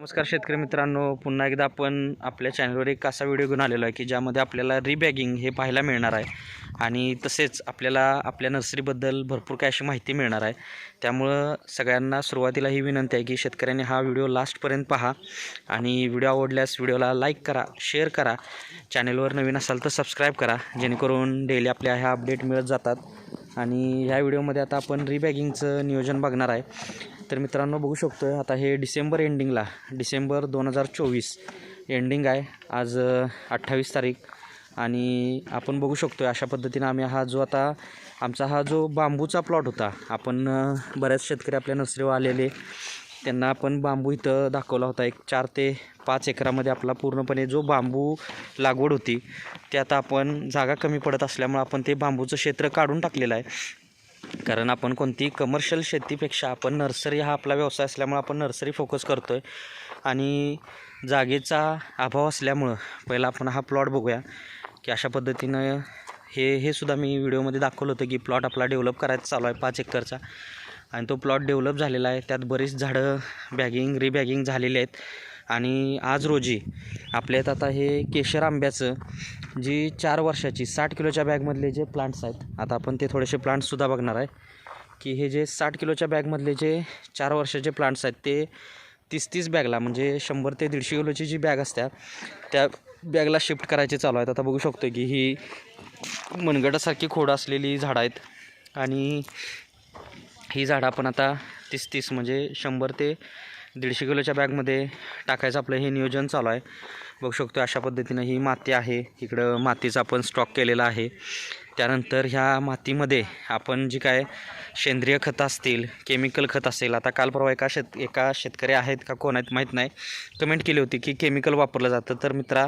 नमस्कार शेतकरी मित्रांनो पुन्हा एकदा आपण आपल्या चॅनलवर एक असा व्हिडिओ घेऊन आलेलो आहे की ज्यामध्ये आपल्याला रिबॅगिंग हे पाहायला मिळणार आहे. आणि तसेच आपल्याला आपल्या नर्सरीबद्दल भरपूर काही अशी माहिती मिळणार आहे. त्यामुळं सगळ्यांना सुरुवातीला ही विनंती आहे की शेतकऱ्यांनी हा व्हिडिओ लास्टपर्यंत पहा. आणि व्हिडिओ आवडल्यास व्हिडिओला लाईक करा शेअर करा. चॅनलवर नवीन असाल तर सबस्क्राईब करा. जेणेकरून डेली आपल्या ह्या अपडेट मिळत जातात. आणि ह्या व्हिडिओमध्ये आता आपण रिबॅगिंगचं नियोजन बघणार आहे. तर मित्रांनो बघू शकतो आहे आता हे डिसेंबर एंडिंगला डिसेंबर दोन हजार चोवीस एंडिंग आहे. आज अठ्ठावीस तारीख. आणि आपण बघू शकतो आहे अशा पद्धतीनं आम्ही हा जो आता आमचा हा जो बांबूचा प्लॉट होता आपण बऱ्याच शेतकरी आपल्या नर्सरीवर आलेले. त्यांना आपण बांबू इथं दाखवला होता. एक चार ते पाच एकरामध्ये आपला पूर्णपणे जो बांबू लागवड होती ते आता आपण जागा कमी पडत असल्यामुळं आपण ते बांबूचं क्षेत्र काढून टाकलेलं आहे. कारण आपण कोणती कमर्शियल शेतीपेक्षा आपण नर्सरी हा आपला व्यवसाय असल्यामुळं आपण नर्सरी फोकस करतो आहे आणि जागेचा अभाव असल्यामुळं पहिला आपण हा प्लॉट बघूया. की अशा पद्धतीनं हे हे सुद्धा मी व्हिडिओमध्ये दाखवलं होतं की प्लॉट आपला डेव्हलप करायचा चालू आहे पाच एकरचा. आणि तो प्लॉट डेव्हलप झालेला आहे. त्यात बरीच झाडं बॅगिंग रिबॅगिंग झालेली आहेत. आणि आज रोजी आपल्यात आता हे केशर आंब्याचं जी चार वर्षाची साठ किलोच्या बॅगमधले जे प्लांट्स आहेत आता आपण ते थोडेसे प्लांट्ससुद्धा बघणार आहे. की हे जे साठ किलोच्या बॅगमधले जे चार वर्षाचे प्लांट्स आहेत ते तीस तीस बॅगला म्हणजे शंभर ते दीडशे किलोची जी बॅग असत्या त्या बॅगला शिफ्ट करायचे चालू आहेत. आता बघू शकतो की ही मनगटासारखी खोड असलेली झाडं आहेत आणि ही झाडं आपण आता तीस तीस म्हणजे शंभर ते दीडशे किलोच्या बॅगमध्ये टाकायचं आपलं हे नियोजन चालू आहे. बघू शकतो अशा पद्धतीनं ही माती आहे. इकडं मातीचा आपण स्टॉक केलेला आहे. त्यानंतर ह्या मातीमध्ये आपण जी काय सेंद्रिय खतं असतील केमिकल खत असेल आता काल परवा एका शेत एका शेतकरी आहेत का कोण आहेत माहीत नाही कमेंट केली होती की केमिकल वापरलं जातं. तर मित्रा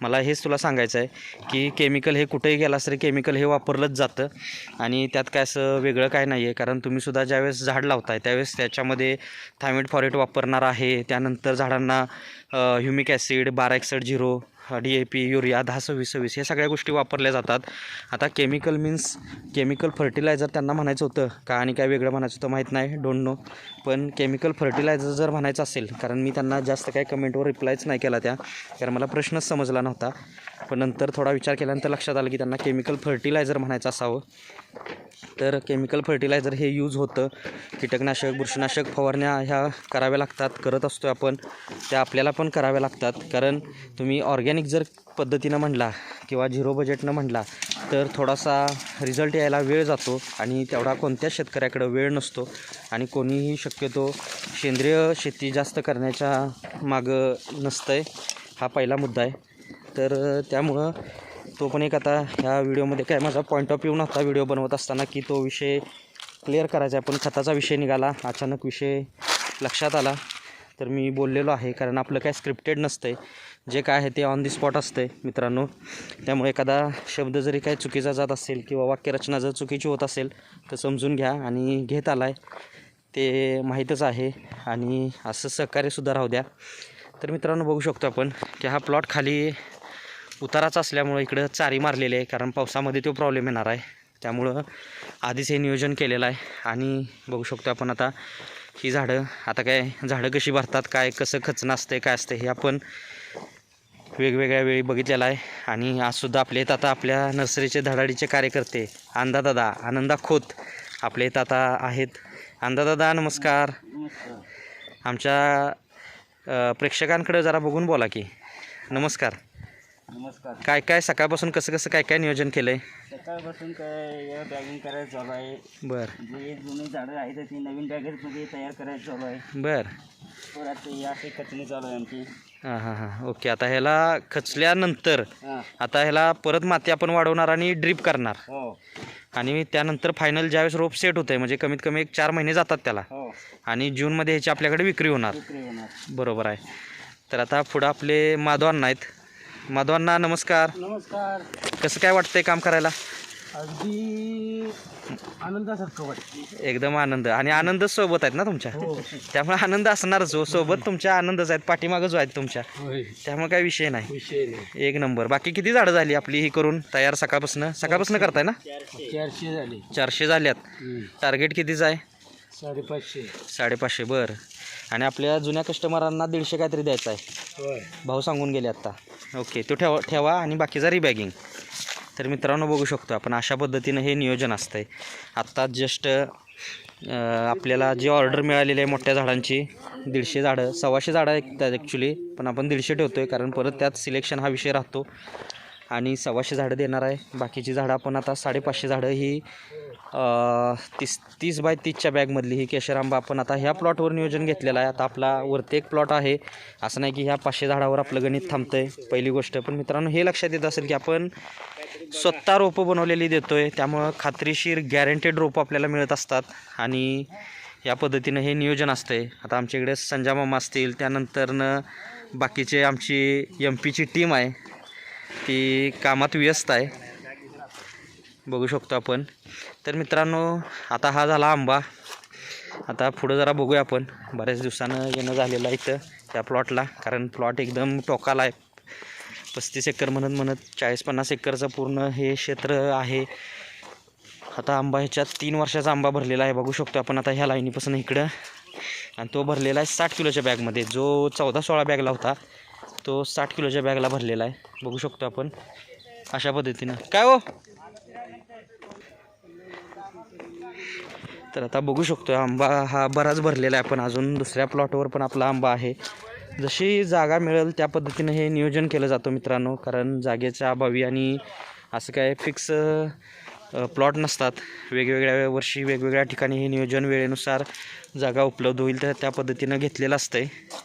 मला हेच तुला सांगायचं आहे की केमिकल हे कुठेही गेलास तरी केमिकल हे वापरलंच जातं. आणि त्यात काय असं वेगळं काय नाही आहे कारण तुम्ही सुद्धा ज्यावेळेस झाड लावताय त्यावेळेस त्याच्यामध्ये थायमेट फॉरेट वापरणार आहे. त्यानंतर झाडांना humic acid बाराक्साईड zero D A P urea दहा सव्वीस सव्वीस या सगळ्या गोष्टी वापरल्या जातात. आता केमिकल मीन्स केमिकल फर्टिलायझर त्यांना म्हणायचं होतं. का आणि काय वेगळं म्हणायचं होतं माहीत नाही. डोंट नो पण केमिकल फर्टिलायझर जर म्हणायचं असेल कारण मी त्यांना जास्त काही कमेंटवर रिप्लायच नाही केला त्या कारण मला प्रश्नच समजला नव्हता. पण नंतर थोडा विचार केल्यानंतर लक्षात आलं की त्यांना केमिकल फर्टिलायझर म्हणायचं असावं. तर केमिकल फर्टिलायझर हे यूज होतं. कीटकनाशक बुरशीनाशक फवारण्या ह्या कराव्या लागतात. करत असतो आपण. त्या आपल्याला पण कराव्या लागतात. कारण तुम्ही ऑर्गॅनिक जर पद्धतीनं म्हणला किंवा झिरो बजेटनं म्हणला तर थोडासा रिझल्ट यायला वेळ जातो आणि तेवढा कोणत्याच शेतकऱ्याकडं वेळ नसतो आणि कोणीही शक्यतो सेंद्रिय शेती जास्त करण्याच्या मागं नसतं आहे हा पहिला मुद्दा आहे. तर त्यामुळं तो पण एक आता ह्या व्हिडिओमध्ये काय माझा पॉईंट ऑफ व्ह्यू नव्हता व्हिडिओ बनवत असताना की तो विषय क्लिअर करायचा आहे. पण खताचा विषय निघाला. अचानक विषय लक्षात आला. तर मी बोललेलो आहे. कारण आपलं काय स्क्रिप्टेड नसतं आहे जे काय आहे ते ऑन दी स्पॉट असतं आहे मित्रांनो. त्यामुळे एखादा शब्द जरी काय चुकीचा जात असेल किंवा वाक्यरचना जर चुकीची होत असेल तर समजून घ्या आणि घेत आला आहे ते माहीतच आहे. आणि असं सहकार्यसुद्धा राहू द्या. तर मित्रांनो बघू शकतो आपण की हा प्लॉट खाली उताराचा असल्यामुळं इकडं चारी मारलेली आहे कारण पावसामध्ये तो प्रॉब्लेम येणार आहे. त्यामुळं आधीच हे नियोजन केलेलं आहे. आणि बघू शकतो आपण आता ही झाडं आता काय झाडं कशी भरतात काय कसं खचणं असतं काय असतं हे आपण वेगवेगळ्या वेळी बघितलेलं आहे. आणि आजसुद्धा आपल्या इथं आता आपल्या नर्सरीचे धडाडीचे कार्यकर्ते आंदादादा आनंदा खोत आपल्या इथं आता आहेत. आंदादादा नमस्कार. आमच्या प्रेक्षकांकडे जरा बघून बोला की. नमस्कार. नमस्कार. काय काय सकाळपासून कसं कसं काय काय नियोजन केलं आहे सकाळपासून काय बॅगिंग करायचं चालू आहे. बरं. जे जुनी झाडं आहेत ती नवीन बॅगेजमध्ये तयार करायचं चालू आहे. बरं. परत चालू आहे आमची. हां हां हां. ओके आता ह्याला खचल्यानंतर हां. आता ह्याला परत माती आपण वाढवणार आणि ड्रीप करणार. हो. आणि त्यानंतर फायनल ज्यावेळेस रोप सेट होतं आहे म्हणजे कमीत कमी एक चार महिने जातात त्याला. हो. आणि जूनमध्ये ह्याची आपल्याकडे विक्री होणार. विक्री होणार. बरोबर आहे. तर आता पुढं आपले माधवांना आहेत. माधवांना नमस्कार. नमस्कार. कसं काय वाटतंय काम करायला? अगदी आनंदासारखं वाटतं एकदम आनंद आणि आनंदच सोबत आहेत ना तुमच्या? हो. त्यामुळे आनंद असणारच हो सोबत तुमच्या आनंदच आहेत पाठीमागं जो आहेत तुमच्या. त्यामुळे काही विषय नाही. विषय नाही. एक नंबर. बाकी किती झाडं झाली आपली ही करून तयार सकाळपासून? सकाळपासून करताय ना? चारशे झाले. चारशे झाल्यात. टार्गेट कितीचं आहे? साडेपाचशे. साडेपाचशे बरं. आणि आपल्या जुन्या कस्टमरांना दीडशे काहीतरी द्यायचं आहे. भाऊ सांगून गेले आत्ता ओके तो ठेवा ठेवा आणि बाकीचा रिबॅगिंग तर मित्रांनो बघू शकतो आपण अशा पद्धतीनं हे नियोजन असतं आहे आत्ता जस्ट आपल्याला जी ऑर्डर मिळालेली आहे मोठ्या झाडांची दीडशे झाडं सव्वाशे झाडं आहेत ॲक्च्युली पण आपण दीडशे ठेवतो आहे कारण परत त्यात सिलेक्शन हा विषय राहतो. आणि सव्वाशे झाडं देणार आहे. बाकीची झाडं आपण आता साडेपाचशे झाडं ही तीस तीस बाय तीसच्या बॅगमधली ही केशर आंबा आपण आता ह्या प्लॉटवर नियोजन घेतलेलं आहे. आता आपला वरती एक प्लॉट आहे. असं नाही की ह्या पाचशे झाडावर आपलं गणित थांबतं आहे पहिली गोष्ट. पण मित्रांनो हे लक्षात येत असेल की आपण स्वतः रोपं बनवलेली देतो आहे त्यामुळं खात्रीशीर गॅरंटेड रोपं आपल्याला मिळत असतात. आणि या पद्धतीनं हे नियोजन असतं आहे आता आमच्याकडे संजा मामा असतील. त्यानंतरनं बाकीचे आमची एम पीची टीम आहे. ती कामात व्यस्त आहे. बघू शकतो आपण. तर मित्रांनो आता हा झाला आंबा. आता पुढं जरा बघूया आपण. बऱ्याच दिवसानं येणं झालेलं आहे इथं त्या प्लॉटला कारण प्लॉट एकदम टोकाला आहे. पस्तीस एकर म्हणत म्हणत चाळीस पन्नास एकरचं पूर्ण हे क्षेत्र आहे. आता आंबा ह्याच्यात तीन वर्षाचा आंबा भरलेला आहे. बघू शकतो आपण आता ह्या लाईनीपासून इकडं. आणि तो भरलेला आहे साठ किलोच्या बॅगमध्ये जो चौदा सोळा बॅगला होता. तो साठ किलोच्या बॅगला भरलेला आहे. बघू शकतो आपण. अशा पद्धतीनं. काय हो? तर आता बघू शकतो आंबा हा बराच भरलेला आहे पण अजून. दुसऱ्या प्लॉटवर पण आपला आंबा आहे. जशी जागा मिळेल त्या पद्धतीनं हे नियोजन केलं जातं मित्रांनो. कारण जागेच्या अभावी आणि असं काय फिक्स प्लॉट नसतात. वेगवेगळ्या वर्षी वेगवेगळ्या ठिकाणी हे नियोजन वेळेनुसार जागा उपलब्ध होईल तर त्या पद्धतीनं घेतलेलं असतं आहे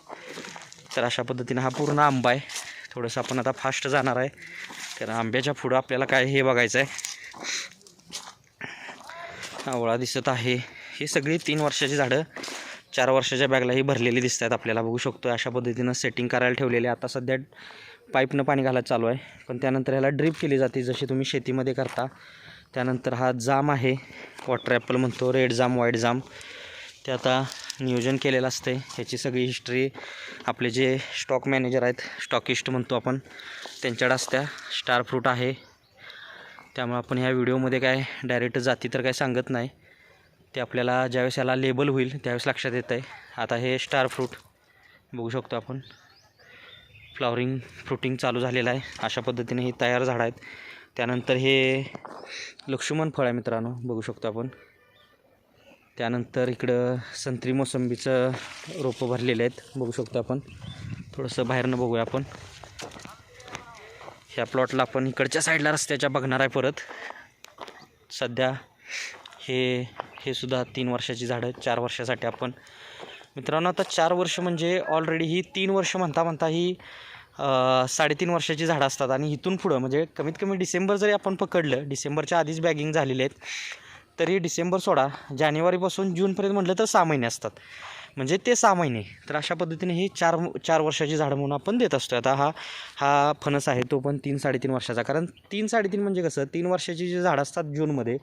तर अशा पद्धतीनं हा पूर्ण आंबा आहे. थोडंसं आपण आता फास्ट जाणार आहे. कारण आंब्याच्या पुढं आपल्याला काय हे बघायचं आहे आवळा दिसत आहे. ही सगळी तीन वर्षाची झाडं चार वर्षाच्या बॅगलाही भरलेली दिसत आहेत आपल्याला. बघू शकतो अशा पद्धतीनं सेटिंग करायला ठेवलेले आता सध्या पाईपनं पाणी घालायला चालू आहे. पण त्यानंतर ह्याला ड्रीप केली जाते जशी तुम्ही शेतीमध्ये करता. त्यानंतर हा जाम आहे. वॉटर ॲपल म्हणतो रेड जाम व्हाईट जाम. ते आता नियोजन केलेलं असते ह्याची सगळी हिस्ट्री आपले जे स्टॉक मॅनेजर आहेत स्टॉकिस्ट म्हणतो आपण त्यांच्याकडे असत्या. स्टार फ्रूट आहे. त्यामुळे आपण ह्या व्हिडिओमध्ये काय डायरेक्ट जाती तर काय सांगत नाही. ते आपल्याला ज्यावेळेस याला लेबल होईल त्यावेळेस लक्षात येतं आहे आता हे स्टार फ्रूट बघू शकतो आपण. फ्लॉवरिंग फ्रुटिंग चालू झालेलं आहे. अशा पद्धतीने हे तयार झाडं आहेत. त्यानंतर हे लक्ष्मण फळ आहे मित्रांनो बघू शकतो आपण. त्यानंतर इकडं संत्री मोसंबीचं रोपं भरलेले आहेत. बघू शकतो आपण. थोडंसं बाहेरनं बघूया आपण. ह्या प्लॉटला आपण इकडच्या साईडला रस्त्याच्या बघणार आहे परत. सध्या हे हे सुद्धा तीन वर्षाची झाडं चार वर्षासाठी आपण. मित्रांनो आता चार वर्ष म्हणजे ऑलरेडी ही तीन वर्ष म्हणता म्हणता ही साडेतीन वर्षाची झाडं असतात. आणि इथून पुढं म्हणजे कमीत कमी डिसेंबर जरी आपण पकडलं डिसेंबरच्या आधीच बॅगिंग झालेली आहेत. तरी डिसेंबर सोडा जानेवारीपासून जूनपर्यंत म्हटलं तर सहा महिने असतात. म्हणजे ते सहा महिने. तर अशा पद्धतीने ही चार चार वर्षाची झाडं म्हणून आपण देत असतो आता हा हा फणस आहे तो पण तीन साडेतीन वर्षाचा. कारण तीन साडेतीन म्हणजे कसं? तीन वर्षाची जी झाडं असतात जूनमध्ये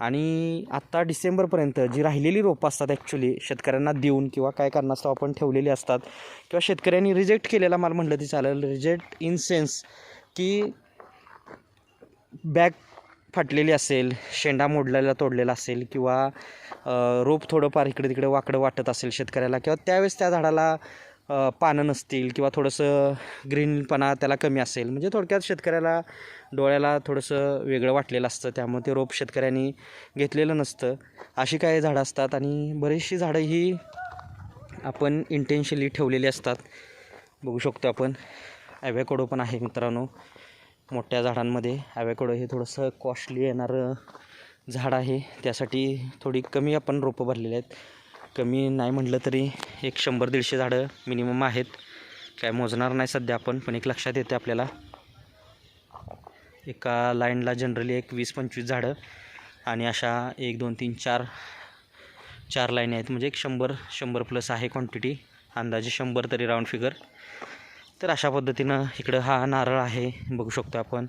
आणि आत्ता डिसेंबरपर्यंत जी राहिलेली रोपं असतात ॲक्च्युली शेतकऱ्यांना देऊन किंवा काय कारणास्तव आपण ठेवलेली असतात किंवा शेतकऱ्यांनी रिजेक्ट केलेला माल म्हटलं ती चालेल. रिजेक्ट इन सेन्स की बॅग फाटलेली असेल शेंडा मोडलेला तोडलेला असेल किंवा रोप थोडंफार इकडे तिकडे वाकडं वाटत असेल शेतकऱ्याला किंवा त्यावेळेस त्या झाडाला पानं नसतील किंवा थोडंसं ग्रीनपणा त्याला कमी असेल. म्हणजे थोडक्यात शेतकऱ्याला डोळ्याला थोडंसं वेगळं वाटलेलं असतं. त्यामुळे ते रोप शेतकऱ्यांनी घेतलेलं नसतं. अशी काही झाडं असतात आणि बरीचशी झाडं ही आपण इंटेन्शली ठेवलेली असतात. बघू शकतो आपण. ॲव्हॅकोडो पण आहे मित्रांनो. मोठ्या झाडांमध्ये. ॲव्हॅकोडो हे थोडंसं कॉस्टली येणारं झाड आहे. त्यासाठी थोडी कमी आपण रोपं भरलेली आहेत. कमी नाही म्हटलं तरी एक शंभर दीडशे झाडं मिनिमम आहेत. काय मोजणार नाही सध्या आपण पण एक लक्षात येते आपल्याला. एका लाईनला जनरली एक वीस पंचवीस झाडं आणि अशा एक दोन तीन चार चार लाईनी आहेत. म्हणजे एक शंभर शंभर प्लस आहे क्वांटिटी अंदाजे शंभर तरी राऊंड फिगर तर अशा पद्धतीनं इकडं हा नारळ आहे. बघू शकतो आपण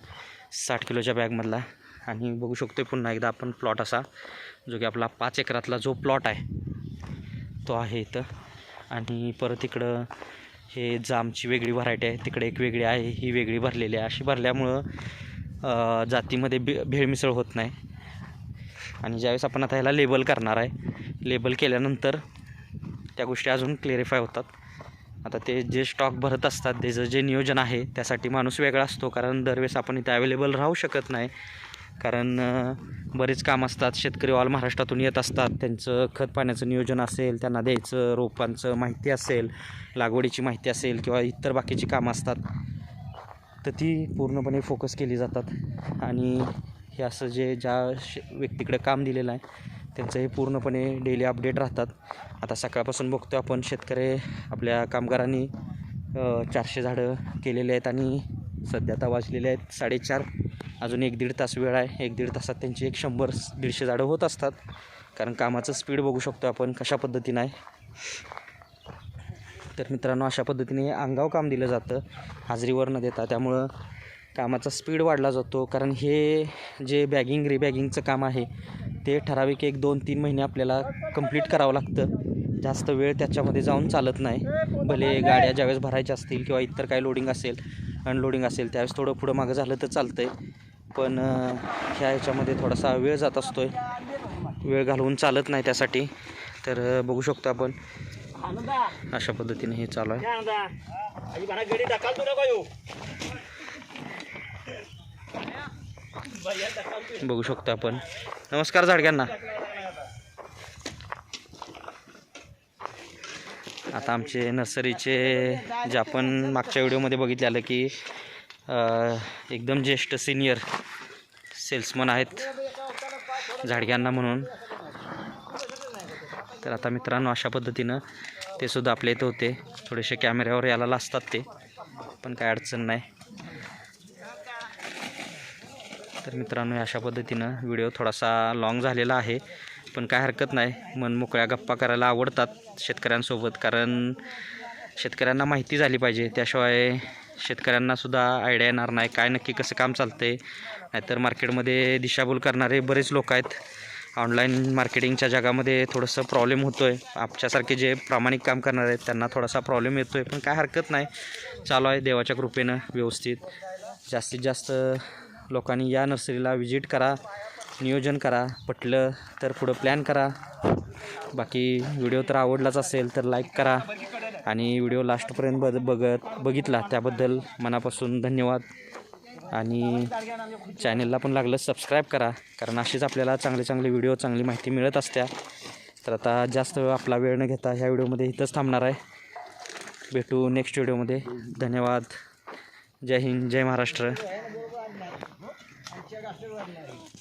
साठ किलोच्या बॅगमधला. आणि बघू शकतो पुन्हा एकदा आपण प्लॉट असा जो की आपला पाच एकरातला जो प्लॉट आहे तो आहे इथं. आणि परत इकडं हे जामची वेगळी व्हरायटी आहे. तिकडे एक वेगळी आहे ही वेगळी भरलेली आहे. अशी भरल्यामुळं जातीमध्ये बे भेळमिसळ होत नाही. आणि ज्यावेळेस आपण आता ह्याला लेबल करणार आहे लेबल केल्यानंतर त्या गोष्टी अजून क्लेरिफाय होतात. आता ते जे स्टॉक भरत असतात त्याचं जे नियोजन आहे त्यासाठी माणूस वेगळा असतो. कारण दरवेळेस आपण इथे अवेलेबल राहू शकत नाही. कारण बरेच काम असतात. शेतकरी ऑल महाराष्ट्रातून येत असतात. त्यांचं खत पाण्याचं नियोजन असेल त्यांना द्यायचं रोपांचं माहिती असेल लागवडीची माहिती असेल किंवा इतर बाकीची कामं असतात. तर ती पूर्णपणे फोकस केली जातात. आणि हे असं जे ज्या श व्यक्तीकडे काम दिलेलं आहे त्यांचं हे पूर्णपणे डेली अपडेट राहतात. आता सकाळपासून बघतो आपण शेतकरी आपल्या कामगारांनी चारशे झाडं केलेले आहेत आणि सध्या आता वाजलेले आहेत साडेचार. अजून एक दीड तास वेळ आहे. एक दीड तासात त्यांची एक शंभर दीडशे झाडं होत असतात. कारण कामाचं स्पीड बघू शकतो आपण कशा पद्धतीनं आहे. तर मित्रांनो अशा पद्धतीने अंगाव काम दिलं जातं. हाजरीवर न देता त्यामुळं कामाचा स्पीड वाढला जातो. कारण हे जे बॅगिंग रिबॅगिंगचं काम आहे ते ठराविक एक दोन तीन महिने आपल्याला कंप्लीट करावं लागतं. जास्त वेळ त्याच्यामध्ये जाऊन चालत नाही. भले गाड्या ज्यावेळेस भरायच्या असतील किंवा इतर काही लोडिंग असेल अनलोडिंग असेल त्यावेळेस थोडं पुढं मागं झालं तर चालतं आहे पण ह्या ह्याच्यामध्ये थोडासा वेळ जात असतो आहे वेळ घालवून चालत नाही त्यासाठी. तर बघू शकतो आपण अशा पद्धतीने हे चालू आहे. बघू शकतो आपण. नमस्कार झाडग्यांना. आता आमचे नर्सरीचे जे आपण मागच्या व्हिडिओमध्ये बघितले आलं की एकदम ज्येष्ठ सिनियर सेल्समन आहेत झाडग्यांना म्हणून. तर आता मित्रांनो अशा पद्धतीनं ते सुद्धा आपल्या इथं होते. थोडेसे कॅमेऱ्यावर यायला लासतात ते पण काय अडचण नाही. तर मित्रांनो अशा पद्धतीनं व्हिडिओ थोडासा लाँग झालेला आहे. पण काय हरकत नाही मन मोकळ्या गप्पा करायला आवडतात शेतकऱ्यांसोबत. कारण शेतकऱ्यांना माहिती झाली पाहिजे त्याशिवाय शेतकऱ्यांनासुद्धा आयडिया येणार नाही काय नक्की कसं काम चालतं आहे नाहीतर मार्केटमध्ये दिशाभूल करणारे बरेच लोक आहेत. ऑनलाईन मार्केटिंगच्या जगामध्ये थोडंसं प्रॉब्लेम होतो आहे आमच्यासारखे जे प्रामाणिक काम करणारे आहेत त्यांना थोडासा प्रॉब्लेम येतो आहे पण काय हरकत नाही चालू आहे देवाच्या कृपेनं व्यवस्थित. जास्तीत जास्त लोकांनी या नर्सरीला व्हिजिट करा नियोजन करा पटलं तर पुढं प्लॅन करा. बाकी व्हिडिओ तर आवडलाच असेल तर लाईक करा. आणि व्हिडिओ लास्टपर्यंत बघ बघत बघितला त्याबद्दल मनापासून धन्यवाद. आणि चॅनलला पण लागलं सबस्क्राईब करा. कारण अशीच आपल्याला चांगले चांगले व्हिडिओ चांगली माहिती मिळत असत्या. तर आता जास्त आपला वेळ न घेता ह्या व्हिडिओमध्ये इथंच थांबणार आहे. भेटू नेक्स्ट व्हिडिओमध्ये धन्यवाद. जय हिंद जय महाराष्ट्र. রাষ্ট্রবাদ নাই